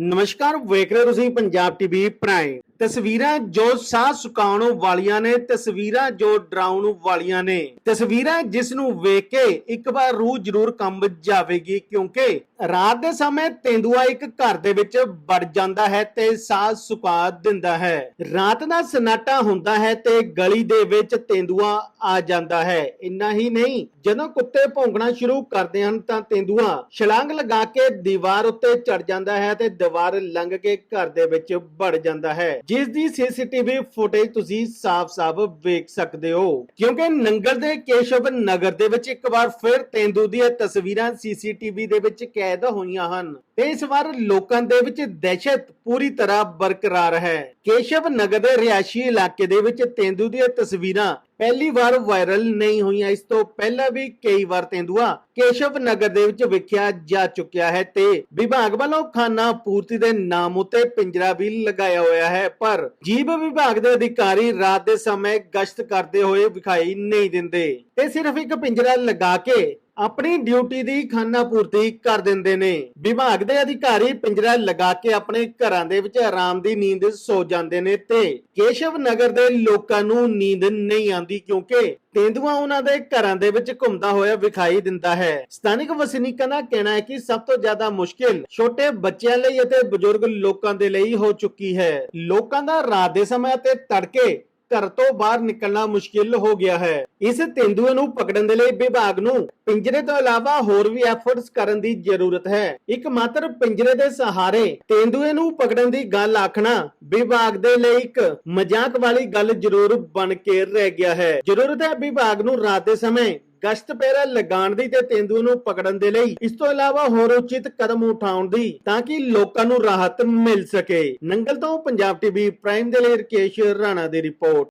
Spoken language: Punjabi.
ਨਮਸਕਾਰ ਵੇਖ ਰਹੇ ਹੋ ਤੁਸੀਂ ਪੰਜਾਬ ਟੀਵੀ ਪ੍ਰਾਈਮ ਤਸਵੀਰਾਂ ਜੋ ਸਾਹ ਸੁਕਾਉਣ ਵਾਲੀਆਂ ਨੇ, ਤਸਵੀਰਾਂ ਜੋ ਡਰਾਉਣ ਵਾਲੀਆਂ ਨੇ। ਤਸਵੀਰਾਂ ਜਿਸ ਨੂੰ ਵੇਖ ਕੇ ਇੱਕ ਵਾਰ ਰੂਹ ਜ਼ਰੂਰ ਕੰਬ ਜਾਵੇਗੀ, ਕਿਉਂਕਿ ਰਾਤ ਦੇ ਸਮੇਂ ਤੇਂਦੂਆ ਇੱਕ ਘਰ ਦੇ ਵਿੱਚ ਵੜ ਜਾਂਦਾ ਹੈ ਤੇ ਸਾਹ ਸੁਕਾ ਦਿੰਦਾ ਹੈ। ਰਾਤ ਦਾ ਸਨਾਟਾ ਹੁੰਦਾ ਹੈ ਤੇ ਗਲੀ ਦੇ ਵਿੱਚ ਤੇਂਦੂਆ ਆ ਜਾਂਦਾ ਹੈ। ਇੰਨਾ ਹੀ ਨਹੀਂ, ਜਦੋਂ ਕੁੱਤੇ ਭੌਂਕਣਾ ਸ਼ੁਰੂ ਕਰਦੇ ਹਨ ਤਾਂ ਤੇਂਦੂਆ ਛਲਾਂਗ ਲਗਾ ਕੇ ਦੀਵਾਰ ਉੱਤੇ ਚੜ ਜਾਂਦਾ ਹੈ ਤੇ ਦੀਵਾਰ ਲੰਘ ਕੇ ਘਰ ਦੇ ਵਿੱਚ ਵੜ ਜਾਂਦਾ ਹੈ। ਜਿਸ ਦੀ ਸੀਸੀਟੀਵੀ ਫੁਟੇਜ ਤੁਸੀਂ ਸਾਫ਼-ਸਾਫ਼ ਵੇਖ ਸਕਦੇ ਹੋ। ਕਿਉਂਕਿ ਨੰਗਲ ਦੇ ਕੇਸ਼ਵ ਨਗਰ ਦੇ ਵਿੱਚ ਇੱਕ ਵਾਰ ਫਿਰ ਤੇਂਦੂ ਦੀਆਂ ਤਸਵੀਰਾਂ ਸੀਸੀਟੀਵੀ ਦੇ ਵਿੱਚ ਕੈਦ ਹੋਈਆਂ ਹਨ। ਤੇ ਇਸ ਵਾਰ ਲੋਕਾਂ ਦੇ ਵਿੱਚ ਦਹਿਸ਼ਤ ਪੂਰੀ ਤਰ੍ਹਾਂ ਬਰਕਰਾਰ ਹੈ। ਕੇਸ਼ਵ ਨਗਰ ਦੇ ਰਿਹਾਇਸ਼ੀ ਇਲਾਕੇ ਦੇ ਵਿੱਚ ਤੇਂਦੂ ਦੀਆਂ ਤਸਵੀਰਾਂ ਪਹਿਲੀ ਵਾਰ ਵਾਇਰਲ ਨਹੀਂ ਹੋਈਆਂ। ਇਸ ਤੋਂ ਪਹਿਲਾਂ ਵੀ ਕਈ ਵਾਰ ਤੇਂਦੂਆ ਕੇਸ਼ਵ ਨਗਰ ਦੇ ਵਿੱਚ ਵੇਖਿਆ ਜਾ ਚੁੱਕਿਆ ਹੈ ਤੇ ਵਿਭਾਗ ਵੱਲੋਂ ਖਾਨਾ ਪੂਰਤੀ ਦੇ ਨਾਮ ਉਤੇ ਪਿੰਜਰਾ ਵੀ ਲਗਾਇਆ ਹੋਇਆ ਹੈ, ਪਰ ਜੀਵ ਵਿਭਾਗ ਦੇ ਅਧਿਕਾਰੀ ਰਾਤ ਦੇ ਸਮੇਂ ਗਸ਼ਤ ਕਰਦੇ ਹੋਏ ਵਿਖਾਈ ਨਹੀਂ ਦਿੰਦੇ। ਤੇ ਸਿਰਫ ਇੱਕ ਪਿੰਜਰਾ ਲਗਾ ਕੇ ਆਪਣੀ ਡਿਊਟੀ ਦੀ ਖਾਨਾ ਪੂਰਤੀ ਕਰ ਦਿੰਦੇ ਨੇ। ਵਿਭਾਗ ਦੇ ਅਧਿਕਾਰੀ ਪਿੰਜਰਾ ਲਗਾ ਕੇ ਆਪਣੇ ਘਰਾਂ ਦੇ ਵਿੱਚ ਆਰਾਮ ਦੀ ਨੀਂਦ ਸੋ ਜਾਂਦੇ ਨੇ ਤੇ ਕੇਸ਼ਵ ਨਗਰ ਦੇ ਲੋਕਾਂ ਨੂੰ ਨੀਂਦ ਨਹੀਂ ਆਉਂਦੀ ਕਿਉਂਕਿ ਤੇਂਦੂਆ ਉਹਨਾਂ ਦੇ ਘਰਾਂ ਦੇ ਵਿੱਚ ਘੁੰਮਦਾ ਹੋਇਆ ਵਿਖਾਈ ਦਿੰਦਾ ਹੈ। ਸਥਾਨਕ ਵਸਨੀਕਾਂ ਦਾ ਕਹਿਣਾ ਹੈ ਕਿ ਸਭ ਤੋਂ ਜ਼ਿਆਦਾ ਮੁਸ਼ਕਿਲ ਛੋਟੇ ਬੱਚਿਆਂ ਲਈ ਅਤੇ ਬਜ਼ੁਰਗ ਲੋਕਾਂ ਦੇ ਲਈ ਹੋ ਚੁੱਕੀ ਹੈ। ਲੋਕਾਂ ਦਾ ਰਾਤ ਦੇ ਸਮੇਂ ਤੇ ਤੜਕੇ ਘਰ ਤੋਂ ਬਾਹਰ ਨਿਕਲਣਾ ਮੁਸ਼ਕਿਲ ਹੋ ਗਿਆ ਹੈ। ਇਸ ਤੇਂਦੂਏ ਨੂੰ ਪਕੜਨ ਦੇ ਲਈ ਵਿਭਾਗ ਨੂੰ ਪਿੰਜਰੇ ਤੋਂ ਇਲਾਵਾ ਹੋਰ ਵੀ ਐਫਰਟਸ ਕਰਨ ਦੀ ਜ਼ਰੂਰਤ ਹੈ। ਇੱਕ ਮਾਤਰ ਪਿੰਜਰੇ ਦੇ ਸਹਾਰੇ ਤੇਂਦੂਏ ਨੂੰ ਪਕੜਨ ਦੀ ਗੱਲ ਆਖਣਾ ਵਿਭਾਗ ਦੇ ਲਈ ਇੱਕ ਮਜ਼ਾਕ ਵਾਲੀ ਗੱਲ ਜ਼ਰੂਰ ਬਣ ਕੇ ਰਹਿ ਗਿਆ ਹੈ। ਜ਼ਰੂਰਤ ਹੈ ਵਿਭਾਗ ਨੂੰ ਰਾਤ ਦੇ ਸਮੇਂ ਗਸ਼ਤ ਪੈਰਾ ਲਗਾਉਣ ਦੀ ਤੇ ਤੇਂਦੂ ਨੂੰ ਪਕੜਨ ਦੇ ਲਈ। ਇਸ ਤੋਂ ਇਲਾਵਾ ਹੋਰ ਉਚਿਤ ਕਦਮ ਉਠਾਉਣ ਦੀ, ਤਾਂ ਕਿ ਲੋਕਾਂ ਨੂੰ ਰਾਹਤ ਮਿਲ ਸਕੇ। ਨੰਗਲ ਤੋਂ ਪੰਜਾਬ ਟੀਵੀ ਪ੍ਰਾਈਮ ਦੇ ਲਈ ਰਕੇਸ਼ ਰਾਣਾ ਦੀ ਰਿਪੋਰਟ।